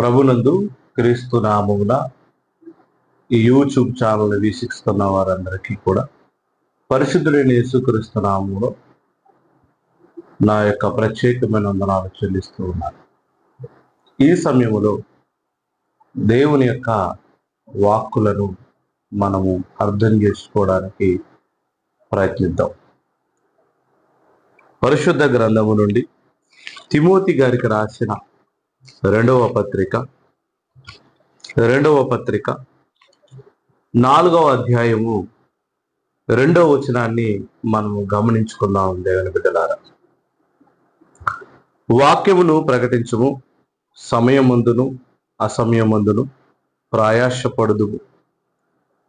ప్రభునందు క్రీస్తు నామమున ఈ యూట్యూబ్ ఛానల్ వీక్షిస్తున్న వారందరికీ కూడా పరిశుద్ధుడైన యేసుక్రీస్తు నామంలో నా యొక్క ప్రత్యేకమైన వందనాలు చెల్లిస్తూ ఉన్నాను. ఈ సమయంలో దేవుని యొక్క వాక్కులను మనము అర్థం చేసుకోవడానికి ప్రయత్నిద్దాం. పరిశుద్ధ గ్రంథము నుండి తిమోతి గారికి రాసిన రెండవ పత్రిక. రెండవ పత్రిక. నాలుగవ అధ్యాయము. రెండవ వచనాన్ని మనము గమనించుకుందాం దేవుని బిడ్డలారా. వాక్యమును ప్రకటించుము. సమయమందును అసమయమందును ప్రయాసపడుదు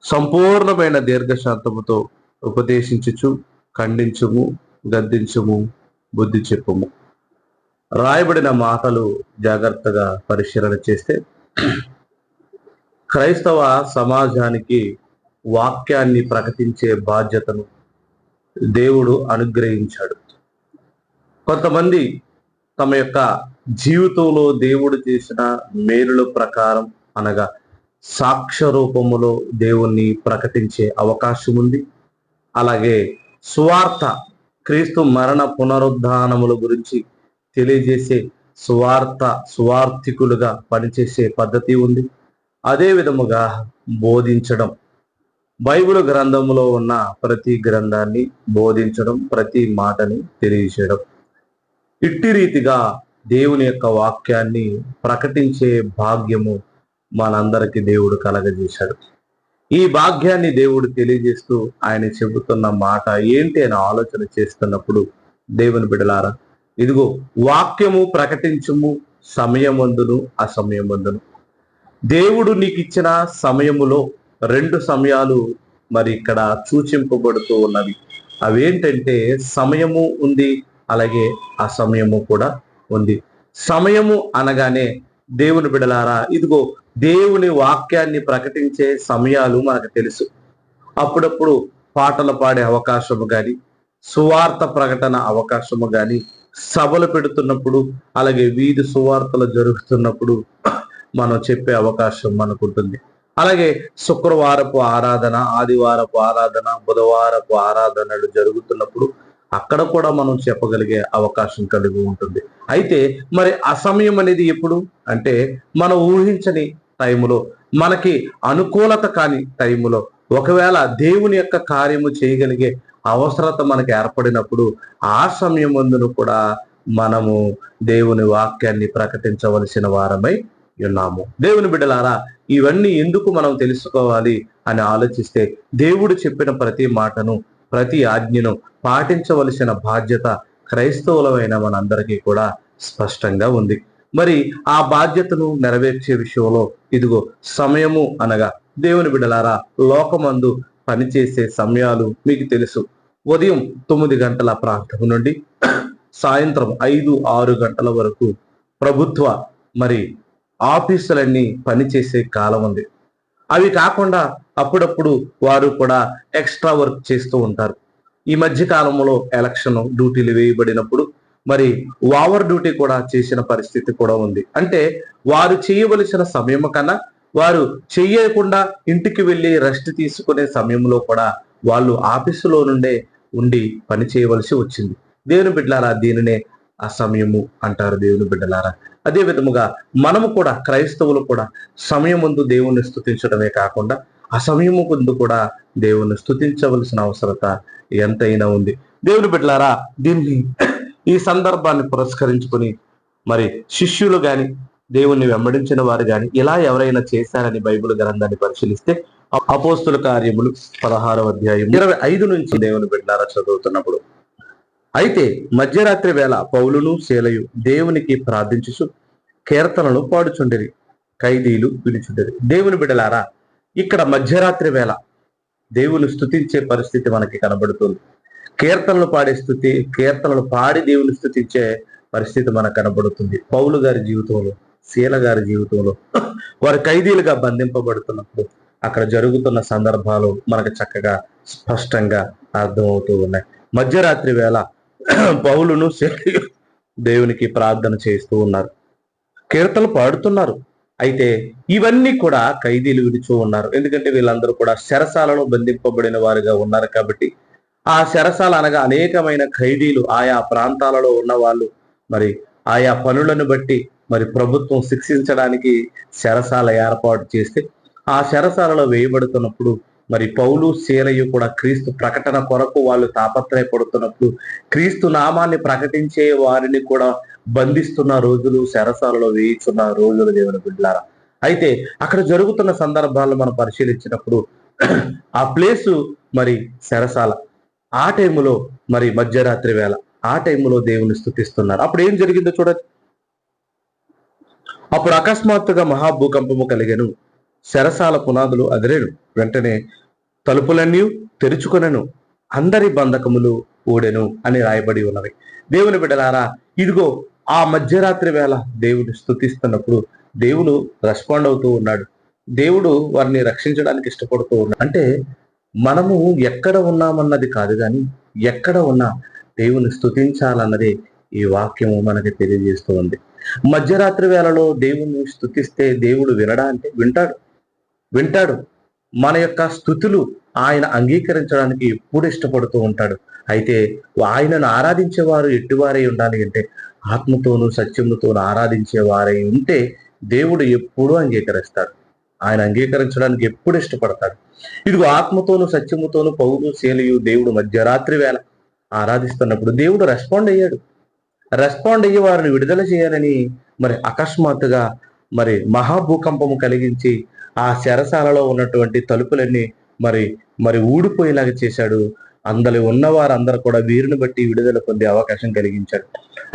సంపూర్ణమైన దీర్ఘశాంతముతో ఉపదేశించుచు ఖండించుము గద్దించుము బుద్ధి చెప్పుము. రాయబడిన మాటలు జాగ్రత్తగా పరిశీలన చేస్తే క్రైస్తవ సమాజానికి వాక్యాన్ని ప్రకటించే బాధ్యతను దేవుడు అనుగ్రహించాడు. కొంతమంది తమ యొక్క జీవితంలో దేవుడు చేసిన మేలుల ప్రకారం అనగా సాక్ష్య రూపములో దేవుణ్ణి ప్రకటించే అవకాశం ఉంది. అలాగే స్వార్థ క్రీస్తు మరణ పునరుద్ధానముల గురించి తెలియజేసే సువార్త సువార్థికులుగా పనిచేసే పద్ధతి ఉంది. అదే విధముగా బోధించడం. బైబిల్ గ్రంథంలో ఉన్న ప్రతి గ్రంథాన్ని బోధించడం ప్రతి మాటని తెలియజేయడం. ఇట్టి రీతిగా దేవుని యొక్క వాక్యాన్ని ప్రకటించే భాగ్యము మనందరికీ దేవుడు కలగజేశాడు. ఈ భాగ్యాన్ని దేవుడు తెలియజేస్తూ ఆయన చెబుతున్న మాట ఏంటి అని ఆలోచన చేస్తున్నప్పుడు దేవుని బిడలారా ఇదిగో వాక్యము ప్రకటించుము సమయమందును అసమయమందును. దేవుడు నీకు ఇచ్చిన సమయములో రెండు సమయాలు మరి ఇక్కడ సూచింపబడుతూ ఉన్నవి. అవేంటంటే సమయము ఉంది అలాగే అసమయము కూడా ఉంది. సమయము అనగానే దేవుని బిడలారా ఇదిగో దేవుని వాక్యాన్ని ప్రకటించే సమయాలు మనకు తెలుసు. అప్పుడప్పుడు పాటలు పాడే అవకాశము కానీ సువార్త ప్రకటన అవకాశము కానీ సభలు పెడుతున్నప్పుడు అలాగే వీధి సువార్తలు జరుగుతున్నప్పుడు మనం చెప్పే అవకాశం మనకు ఉంటుంది. అలాగే శుక్రవారపు ఆరాధన ఆదివారపు ఆరాధన బుధవారపు ఆరాధనలు జరుగుతున్నప్పుడు అక్కడ కూడా మనం చెప్పగలిగే అవకాశం కలిగి ఉంటుంది. అయితే మరి అసమయం అనేది ఎప్పుడు? అంటే మనం ఊహించని టైములో మనకి అనుకూలత కాని టైములో ఒకవేళ దేవుని యొక్క కార్యము చేయగలిగే అవసరత మనకు ఏర్పడినప్పుడు ఆ సమయం ముందును కూడా మనము దేవుని వాక్యాన్ని ప్రకటించవలసిన వారమై ఉన్నాము. దేవుని బిడ్డలారా ఇవన్నీ ఎందుకు మనం తెలుసుకోవాలి అని ఆలోచిస్తే దేవుడు చెప్పిన ప్రతి మాటను ప్రతి ఆజ్ఞను పాటించవలసిన బాధ్యత క్రైస్తవులమైన మనందరికీ కూడా స్పష్టంగా ఉంది. మరి ఆ బాధ్యతను నెరవేర్చే విషయంలో ఇదిగో సమయము అనగా దేవుని బిడ్డలారా లోకమందు పనిచేసే సమయాలు మీకు తెలుసు. ఉదయం తొమ్మిది గంటల ప్రాంతం నుండి సాయంత్రం ఐదు ఆరు గంటల వరకు ప్రభుత్వ మరి ఆఫీసులన్నీ పనిచేసే కాలం ఉంది. అవి కాకుండా అప్పుడప్పుడు వారు కూడా ఎక్స్ట్రా వర్క్ చేస్తూ ఉంటారు. ఈ మధ్య కాలంలో ఎలక్షన్ డ్యూటీలు వేయబడినప్పుడు మరి ఓవర్ డ్యూటీ కూడా చేసిన పరిస్థితి కూడా ఉంది. అంటే వారు చేయవలసిన సమయం కన్నా వారు చేయకుండా ఇంటికి వెళ్ళి రెస్ట్ తీసుకునే సమయంలో కూడా వాళ్ళు ఆఫీసులో నుండే ఉండి పని చేయవలసి వచ్చింది. దేవుని బిడ్డలారా దీనినే అసమయము అంటారు దేవుని బిడ్డలారా. అదే విధముగా మనము కూడా క్రైస్తవులు కూడా సమయం ముందు దేవుణ్ణి స్థుతించడమే కాకుండా అసమయము ముందు కూడా దేవుణ్ణి స్థుతించవలసిన అవసరత ఎంతైనా ఉంది. దేవుని బిడ్డలారా దీన్ని ఈ సందర్భాన్ని పురస్కరించుకొని మరి శిష్యులు కానీ దేవుణ్ణి వెంబడించిన వారు గాని ఇలా ఎవరైనా చేశారని బైబిల్ గ్రంథాన్ని పరిశీలిస్తే అపోస్తుల కార్యములు పదహారవ అధ్యాయం ఇరవై ఐదు నుంచి దేవుని బిడ్డారా చదువుతున్నప్పుడు. అయితే మధ్యరాత్రి వేళ పౌలును శీలయు దేవునికి ప్రార్థించుచు కీర్తనలు పాడుచుండిరి ఖైదీలు పిలుచుండేది దేవుని బిడలారా ఇక్కడ మధ్యరాత్రి వేళ దేవుని స్థుతించే పరిస్థితి మనకి కనబడుతుంది. కీర్తనలు పాడే స్థుతి కీర్తనలు పాడి దేవుని స్థుతించే పరిస్థితి మనకు కనబడుతుంది. పౌలు గారి జీవితంలో శీల గారి జీవితంలో వారు ఖైదీలుగా బంధింపబడుతున్నప్పుడు అక్కడ జరుగుతున్న సందర్భాలు మనకు చక్కగా స్పష్టంగా అర్థమవుతూ ఉన్నాయి. మధ్యరాత్రి వేళ పౌలును దేవునికి ప్రార్థన చేస్తూ ఉన్నారు. కీర్తనలు పాడుతున్నారు. అయితే ఇవన్నీ కూడా ఖైదీలు విడుచూ ఉన్నారు. ఎందుకంటే వీళ్ళందరూ కూడా శరసాలలో బంధింపబడిన వారుగా ఉన్నారు కాబట్టి ఆ శరసాల అనగా అనేకమైన ఖైదీలు ఆయా ప్రాంతాలలో ఉన్న వాళ్ళు మరి ఆయా పనులను బట్టి మరి ప్రభుత్వం శిక్షించడానికి శరసాల ఏర్పాటు చేస్తే ఆ శరసాలలో వేయబడుతున్నప్పుడు మరి పౌలు శీలయు కూడా క్రీస్తు ప్రకటన కొరకు వాళ్ళు తాపత్రయపడుతున్నప్పుడు క్రీస్తు నామాన్ని ప్రకటించే వారిని కూడా బంధిస్తున్న రోజులు శరసాలలో వేయిస్తున్న రోజులు దేవుని బిడ్డారా అయితే అక్కడ జరుగుతున్న సందర్భాలను మనం పరిశీలించినప్పుడు ఆ ప్లేసు మరి శరసాల ఆ టైములో మరి మధ్యరాత్రి వేళ ఆ టైములో దేవుని స్థుతిస్తున్నారు. అప్పుడు ఏం జరిగిందో చూడండి. అప్పుడు అకస్మాత్తుగా మహాభూకంపము కలిగెను. శరసాల పునాదులు అదిరేను. వెంటనే తలుపులన్నీ తెరుచుకొనెను. అందరి బంధకములు ఊడెను అని రాయబడి ఉన్నవి. దేవుని బిడ్డలారా ఇదిగో ఆ మధ్యరాత్రి వేళ దేవుడు స్థుతిస్తున్నప్పుడు దేవుడు రెస్పాండ్ అవుతూ ఉన్నాడు. దేవుడు వారిని రక్షించడానికి ఇష్టపడుతూ ఉన్నాడు అంటే మనము ఎక్కడ ఉన్నామన్నది కాదు కానీ ఎక్కడ ఉన్నా దేవుని స్థుతించాలన్నది ఈ వాక్యము మనకి తెలియజేస్తూ ఉంది. మధ్యరాత్రి వేళలో దేవుణ్ణి స్థుతిస్తే దేవుడు వినడా అంటే వింటాడు. వింటాడు. మన యొక్క స్థుతులు ఆయన అంగీకరించడానికి ఎప్పుడు ఇష్టపడుతూ ఉంటాడు. అయితే ఆయనను ఆరాధించేవారు ఎట్టివారై ఉండాలి అంటే ఆత్మతోనూ సత్యముతోనూ ఆరాధించే వారై ఉంటే దేవుడు ఎప్పుడూ అంగీకరిస్తాడు. ఆయన అంగీకరించడానికి ఎప్పుడు ఇష్టపడతాడు. ఇదిగో ఆత్మతోనూ సత్యముతోనూ పౌరు శేలియు దేవుడు మధ్యరాత్రి వేళ ఆరాధిస్తున్నప్పుడు దేవుడు రెస్పాండ్ అయ్యాడు. రెస్పాండ్ అయ్యి వారిని విడుదల చేయాలని మరి అకస్మాత్తుగా మరి మహాభూకంపము కలిగించి ఆ శరసాలలో ఉన్నటువంటి తలుపులన్నీ మరి మరి ఊడిపోయేలాగా చేశాడు. అందరి ఉన్నవారందరూ కూడా వీరిని బట్టి విడుదల పొందే అవకాశం కలిగించాడు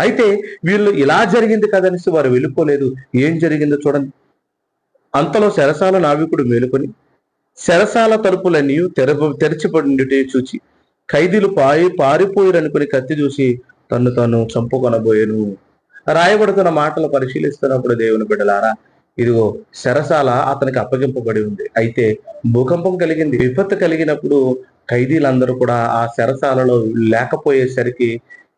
అయితే వీళ్ళు ఇలా జరిగింది కదనేసి వారు వెళ్ళిపోలేదు. ఏం జరిగిందో చూడండి. అంతలో శరసాల నావికుడు మేలుకొని శరసాల తలుపులన్నీ తెర తెరచిపడి చూచి ఖైదీలు పాయి పారిపోయిరనుకుని కత్తి చూసి తన్ను తాను చంపుకొనబోయేను. రాయబడుతున్న మాటలు పరిశీలిస్తున్నప్పుడు దేవుని బిడ్డలారా ఇదిగో శరసాల అతనికి అప్పగింపబడి ఉంది. అయితే భూకంపం కలిగింది. విపత్తు కలిగినప్పుడు ఖైదీలందరూ కూడా ఆ శరసాలలో లేకపోయేసరికి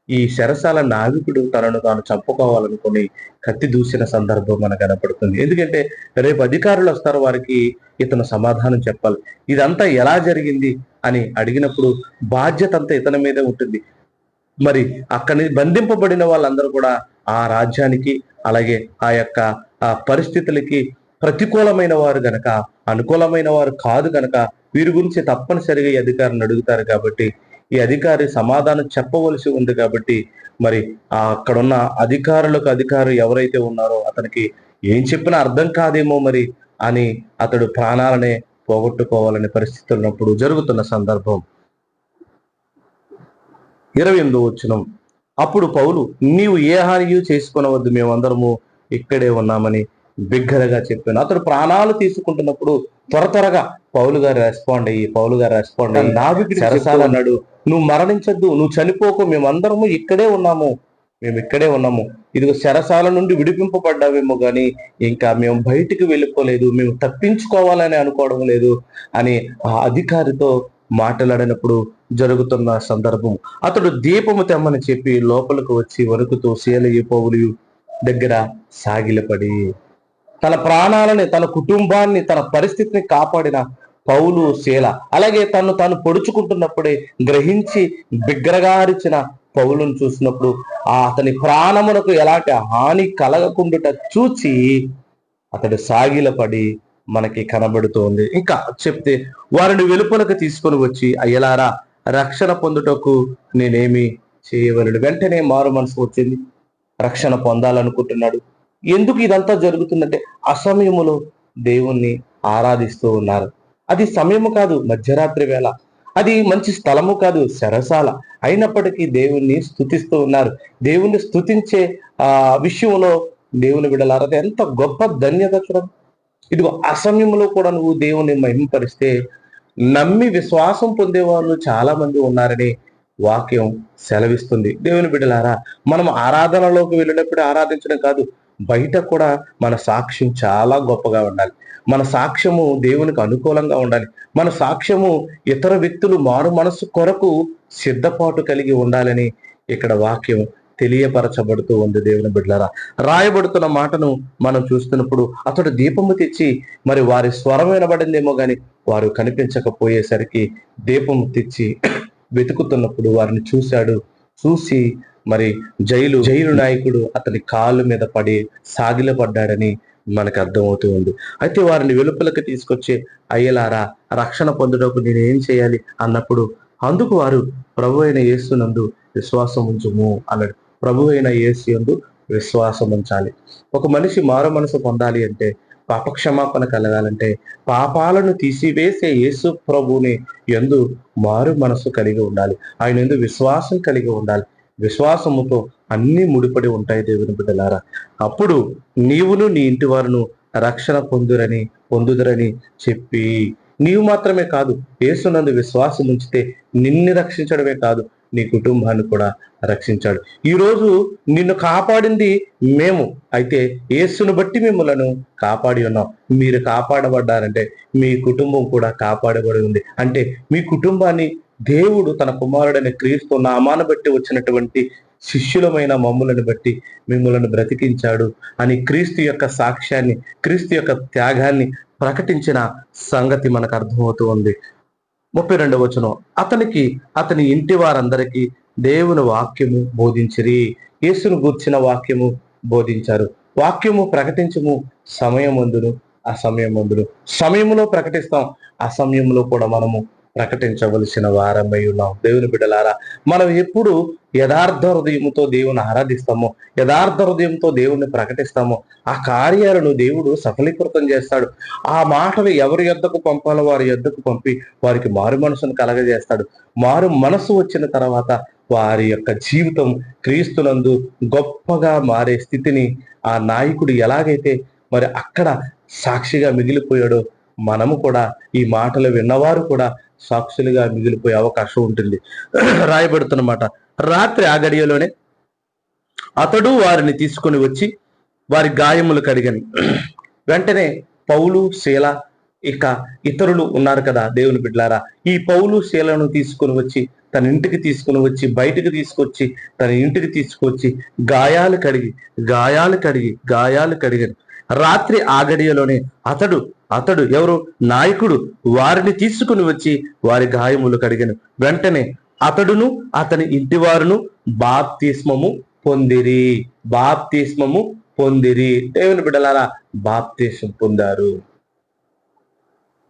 ఈ శరసాల నావికుడు తనను తాను చంపుకోవాలనుకుని కత్తి దూసిన సందర్భం మనకు కనపడుతుంది. ఎందుకంటే రేపు అధికారులు వస్తారు వారికి ఇతను సమాధానం చెప్పాలి. ఇదంతా ఎలా జరిగింది అని అడిగినప్పుడు బాధ్యత అంతా ఇతని మీదే ఉంటుంది. మరి అక్కడి బంధింపబడిన వాళ్ళందరూ కూడా ఆ రాజ్యానికి అలాగే ఆ యొక్క ఆ పరిస్థితులకి ప్రతికూలమైన వారు గనక అనుకూలమైన వారు కాదు గనక వీరి గురించి తప్పనిసరిగా ఈ అధికారిని అడుగుతారు కాబట్టి ఈ అధికారి సమాధానం చెప్పవలసి ఉంది కాబట్టి మరి ఆ అక్కడున్న అధికారులకు అధికారు ఎవరైతే ఉన్నారో అతనికి ఏం చెప్పినా అర్థం కాదేమో మరి అని అతడు ప్రాణాలనే పోగొట్టుకోవాలనే పరిస్థితులు ఉన్నప్పుడు జరుగుతున్న సందర్భం. ఇరవై ఎనిమిదో వచ్చినం అప్పుడు పౌలు నీవు ఏ హానియు చేసుకునవద్దు మేమందరము ఇక్కడే ఉన్నామని బిగ్గరగా చెప్పాను. అతడు ప్రాణాలు తీసుకుంటున్నప్పుడు త్వర త్వరగా పౌలు గారు రెస్పాండ్ అయ్యి పౌలు గారు రెస్పాండ్ అయ్యి నావికుడు సరసాలు అన్నాడు నువ్వు మరణించద్దు నువ్వు చనిపోకు మేమందరము ఇక్కడే ఉన్నాము మేము ఇక్కడే ఉన్నాము. ఇదిగో శరసాల నుండి విడిపింపబడ్డావేమో గాని ఇంకా మేము బయటికి వెళ్ళిపోలేదు మేము తప్పించుకోవాలని అనుకోవడం లేదు అని ఆ అధికారితో మాట్లాడినప్పుడు జరుగుతున్న సందర్భం. అతడు దీపము తెమ్మని చెప్పి లోపలికి వచ్చి వణుకుతూ శీలయ్య పౌలు దగ్గర సాగిలపడి తన ప్రాణాలని తన కుటుంబాన్ని తన పరిస్థితిని కాపాడిన పౌలు శీల. అలాగే తను తాను పొడుచుకుంటున్నప్పుడే గ్రహించి బిగ్గరగారిచిన పౌలును చూసినప్పుడు ఆ అతని ప్రాణమునకు ఎలాంటి హాని కలగకుండుట చూచి అతడు సాగిలపడి మనకి కనబడుతోంది. ఇంకా చెప్తే వారిని వెలుపలకు తీసుకొని వచ్చి అయ్యలారా రక్షణ పొందుటకు నేనేమి చేయవలను. వెంటనే మారు మనసు వచ్చింది. రక్షణ పొందాలనుకుంటున్నాడు. ఎందుకు ఇదంతా జరుగుతుందంటే అసమయములో దేవుణ్ణి ఆరాధిస్తూ ఉన్నారు. అది సమయము కాదు మధ్యరాత్రి వేళ. అది మంచి స్థలము కాదు శరసాల అయినప్పటికీ దేవుణ్ణి స్థుతిస్తూ ఉన్నారు. దేవుణ్ణి స్థుతించే ఆ విషయంలో దేవుని బిడలారా ఎంత గొప్ప ధన్యత చూడండి. ఇదిగో అసమయంలో కూడా నువ్వు దేవుని మహిమపరిస్తే నమ్మి విశ్వాసం పొందేవాళ్ళు చాలా మంది ఉన్నారని వాక్యం సెలవిస్తుంది. దేవుని బిడ్డలారా మనం ఆరాధనలోకి వెళ్ళినప్పుడు ఆరాధించడం కాదు బయట కూడా మన సాక్ష్యం చాలా గొప్పగా ఉండాలి. మన సాక్ష్యము దేవునికి అనుకూలంగా ఉండాలి. మన సాక్ష్యము ఇతర వ్యక్తులు మారు మనసు కొరకు సిద్ధపాటు కలిగి ఉండాలని ఇక్కడ వాక్యం తెలియపరచబడుతూ ఉంది దేవుని బిడ్డలారా. రాయబడుతున్న మాటను మనం చూస్తున్నప్పుడు అతడు దీపము తెచ్చి మరి వారి స్వరం వినబడిందేమో గాని వారు కనిపించకపోయేసరికి దీపము తెచ్చి వెతుకుతున్నప్పుడు వారిని చూశాడు. చూసి మరి జైలు జైలు నాయకుడు అతని కాళ్ళు మీద పడి సాగిలపడ్డాడని మనకు అర్థమవుతూ ఉంది. అయితే వారిని వెలుపలకు తీసుకొచ్చి అయ్యలారా రక్షణ పొందుటకు నేను ఏం చేయాలి? అన్నప్పుడు అందుకు వారు ప్రభు అయిన యేసునందు విశ్వాసం ఉంచుము అన్నాడు. ప్రభు అయిన యేసు యందు విశ్వాసం ఉంచాలి. ఒక మనిషి మారు మనసు పొందాలి అంటే పాపక్షమాపణ కలగాలంటే పాపాలను తీసివేసే యేసు ప్రభుని ఎందు మారు మనసు కలిగి ఉండాలి. ఆయన ఎందు విశ్వాసం కలిగి ఉండాలి. విశ్వాసముతో అన్ని ముడిపడి ఉంటాయి దేవుని బిడ్డలారా. అప్పుడు నీవును నీ ఇంటి వారును రక్షణ పొందురని పొందుదరని చెప్పి నీవు మాత్రమే కాదు యేసునందు విశ్వాసం ఉంచితే నిన్ను రక్షించడమే కాదు నీ కుటుంబాన్ని కూడా రక్షించాడు. ఈరోజు నిన్ను కాపాడింది మేము. అయితే యేసును బట్టి మిమ్మలను కాపాడి ఉన్నాం. మీరు కాపాడబడ్డారంటే మీ కుటుంబం కూడా కాపాడబడి ఉంది. అంటే మీ కుటుంబాన్ని దేవుడు తన కుమారుడైన క్రీస్తు నామాను బట్టి వచ్చినటువంటి శిష్యులమైన మమ్ములను బట్టి మిమ్మలను బ్రతికించాడు అని క్రీస్తు యొక్క సాక్ష్యాన్ని క్రీస్తు యొక్క త్యాగాన్ని ప్రకటించిన సంగతి మనకు అర్థమవుతూ ఉంది. ముప్పై రెండవ వచనం. అతనికి అతని ఇంటి వారందరికీ దేవుని వాక్యము బోధించిరి. యేసును గూర్చిన వాక్యము బోధించారు. వాక్యము ప్రకటించము సమయం ముందును అసమయం ముందును సమయంలో ప్రకటిస్తాం అసమయంలో కూడా మనము ప్రకటించవలసిన వారమై ఉన్నాం. దేవుని బిడ్డలారా మనం ఎప్పుడు యథార్థ హృదయంతో దేవుని ఆరాధిస్తామో యథార్థ హృదయంతో దేవుణ్ణి ప్రకటిస్తామో ఆ కార్యాలను దేవుడు సఫలీకృతం చేస్తాడు. ఆ మాటలు ఎవరి యొద్దకు పంపాలో వారి యొద్దకు పంపి వారికి మారు మనసును కలగజేస్తాడు. మారు మనసు వచ్చిన తర్వాత వారి యొక్క జీవితం క్రీస్తునందు గొప్పగా మారే స్థితిని ఆ నాయకుడు ఎలాగైతే మరి అక్కడ సాక్షిగా మిగిలిపోయాడో మనము కూడా ఈ మాటలు విన్నవారు కూడా సాక్షులుగా మిగిలిపోయే అవకాశం ఉంటుంది. రాయబడుతున్నమాట. రాత్రి ఆ గడియలోనే అతడు వారిని తీసుకుని వచ్చి వారి గాయములు కడిగాను. వెంటనే పౌలు శీల ఇక ఇతరులు ఉన్నారు కదా దేవుని బిడ్లారా ఈ పౌలు శీలను తీసుకుని వచ్చి తన ఇంటికి తీసుకుని వచ్చి బయటికి తీసుకొచ్చి తన ఇంటికి తీసుకొచ్చి గాయాలు కడిగి గాయాలు కడిగి గాయాలు కడిగాను. రాత్రి ఆగడియలోనే అతడు అతడు ఎవరు? నాయకుడు. వారిని తీసుకుని వచ్చి వారి గాయములు కడిగను. వెంటనే అతడును అతని ఇంటి వారును బాప్తిస్మము పొందిరి. బాప్తిస్మము పొందిరి. దేవుని బిడ్డలారా బాప్తిసం పొందారు.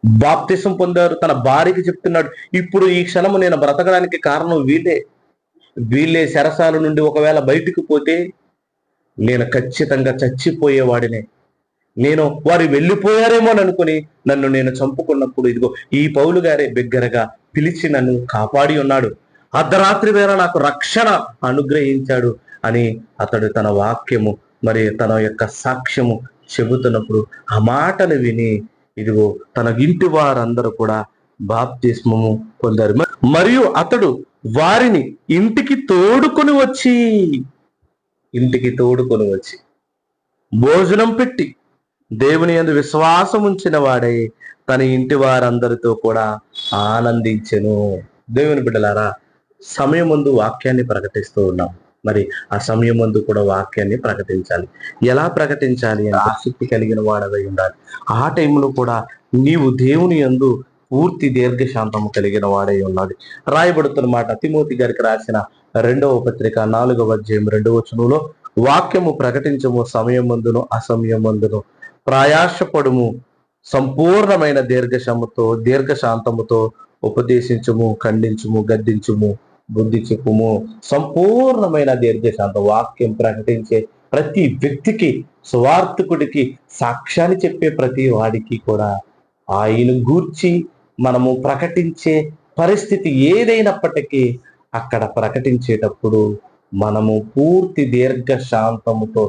బాప్తిసం పొందారు. తన భార్యకి చెప్తున్నాడు ఇప్పుడు ఈ క్షణము నేను బ్రతకడానికి కారణం వీళ్ళే. వీళ్ళే శరసాల నుండి ఒకవేళ బయటికి పోతే నేను ఖచ్చితంగా చచ్చిపోయేవాడినే. నేను వారు వెళ్ళిపోయారేమో అని అనుకుని నన్ను నేను చంపుకున్నప్పుడు ఇదిగో ఈ పౌలు గారే బిగ్గరగా పిలిచి నన్ను కాపాడి ఉన్నాడు. అర్ధరాత్రి వేళ నాకు రక్షణ అనుగ్రహించాడు అని అతడు తన వాక్యము మరి తన యొక్క సాక్ష్యము చెబుతున్నప్పుడు ఆ మాటను విని ఇదిగో తన ఇంటి వారందరూ కూడా బాప్తిస్మము పొందారు. మరియు అతడు వారిని ఇంటికి తోడుకొని వచ్చి ఇంటికి తోడుకొని వచ్చి భోజనం పెట్టి దేవుని యందు విశ్వాసం ఉంచిన వాడే తన ఇంటి వారందరితో కూడా ఆనందించెను. దేవుని బిడ్డలారా సమయం ముందు వాక్యాన్ని ప్రకటిస్తూ ఉన్నాం. మరి ఆ సమయం ముందు కూడా వాక్యాన్ని ప్రకటించాలి. ఎలా ప్రకటించాలి అని ఆసక్తి కలిగిన వాడవై ఉండాలి. ఆ టైంలో కూడా నీవు దేవుని యందు పూర్తి దీర్ఘశాంతము కలిగిన వాడై ఉన్నాడు రాయబడుతున్న మాట తిమోతి గారికి రాసిన రెండవ పత్రిక నాలుగవ అధ్యాయం రెండవ వచనంలో వాక్యము ప్రకటించము సమయం ముందును అసమయం ముందును ప్రయాసపడుము. సంపూర్ణమైన దీర్ఘశమతో దీర్ఘశాంతముతో ఉపదేశించుము ఖండించుము గద్దించుము బుద్ధి చెప్పుము. సంపూర్ణమైన దీర్ఘశాంత వాక్యం ప్రకటించే ప్రతి వ్యక్తికి స్వార్థకుడికి సాక్ష్యాన్ని చెప్పే ప్రతి వాడికి కూడా ఆయన గూర్చి మనము ప్రకటించే పరిస్థితి ఏదైనప్పటికీ అక్కడ ప్రకటించేటప్పుడు మనము పూర్తి దీర్ఘ శాంతముతో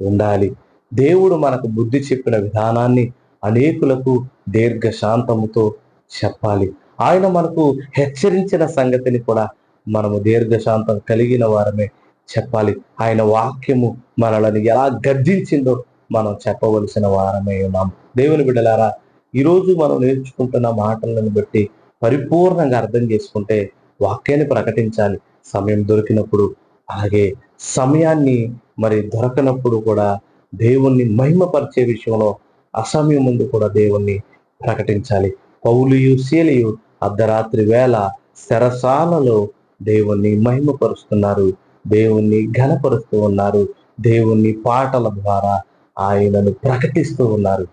ఉండాలి. దేవుడు మనకు బుద్ధి చెప్పిన విధానాన్ని అనేకులకు దీర్ఘ శాంతముతో చెప్పాలి. ఆయన మనకు హెచ్చరించిన సంగతిని కూడా మనము దీర్ఘశాంతం కలిగిన వారమే చెప్పాలి. ఆయన వాక్యము మనలను ఎలా గర్జించిందో మనం చెప్పవలసిన వారమే ఉన్నాం. దేవుని బిడ్డలారా ఈరోజు మనం నేర్చుకుంటున్న మాటలను బట్టి పరిపూర్ణంగా అర్థం చేసుకుంటే వాక్యాన్ని ప్రకటించాలి. సమయం దొరికినప్పుడు అలాగే సమయాన్ని మరి దొరకనప్పుడు కూడా దేవుణ్ణి మహిమపరిచే విషయంలో అసమయం ముందు కూడా దేవుణ్ణి ప్రకటించాలి. పౌలియు శీలియు అర్ధరాత్రి వేళ శరసాలలో దేవుణ్ణి మహిమపరుస్తున్నారు. దేవుణ్ణి ఘనపరుస్తూ ఉన్నారు. దేవుణ్ణి పాటల ద్వారా ఆయనను ప్రకటిస్తూ ఉన్నారు.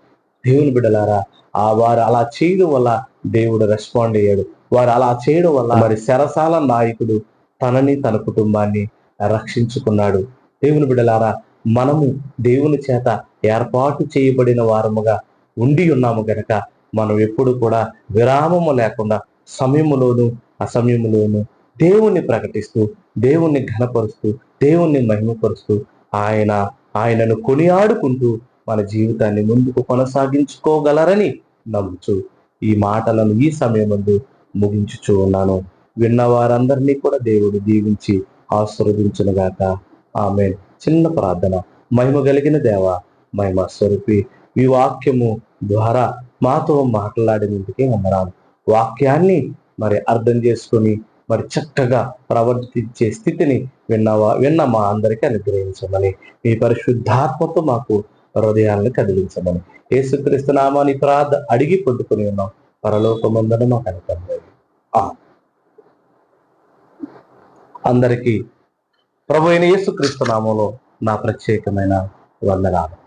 దేవుని బిడలారా ఆ వారు అలా చేయడం వల్ల దేవుడు రెస్పాండ్ అయ్యాడు. వారు అలా చేయడం వల్ల మరి శరసాల నాయకుడు తనని తన కుటుంబాన్ని రక్షించుకున్నాడు. దేవుని బిడలారా మనము దేవుని చేత ఏర్పాటు చేయబడిన వారముగా ఉండి ఉన్నాము గనక మనం ఎప్పుడు కూడా విరామము లేకుండా సమయములోను అసమయములోను దేవుణ్ణి ప్రకటిస్తూ దేవుణ్ణి ఘనపరుస్తూ దేవుణ్ణి మహిమపరుస్తూ ఆయన ఆయనను కొనియాడుకుంటూ మన జీవితాన్ని ముందుకు కొనసాగించుకోగలరని నమ్ముచు ఈ మాటలను ఈ సమయమందు ముగించుచూ ఉన్నాను. విన్న వారందరినీ కూడా దేవుడు దీవించి ఆశీర్వదించునుగాక. ఆమె చిన్న ప్రార్థన మహిమ కలిగిన దేవ మహిమ స్వరూపి ఈ వాక్యము ద్వారా మాతో మాట్లాడినందుకే వందనాలు. వాక్యాన్ని మరి అర్థం చేసుకొని మరి చక్కగా ప్రవర్తించే స్థితిని విన్నవా? విన్న మా అందరికీ అనుగ్రహించమని మీ పరిశుద్ధాత్మతో మాకు హృదయాలను కదిలించమని. ఏసుక్రీస్తు నామాని ప్రార్థ అడిగి పొందుకొని ఉన్నాం. పరలోకమందన మాకు అనుకండి అందరికీ ప్రభు అయిన యేసుక్రీస్తు నామంలో నా ప్రత్యేకమైన వందనాలు.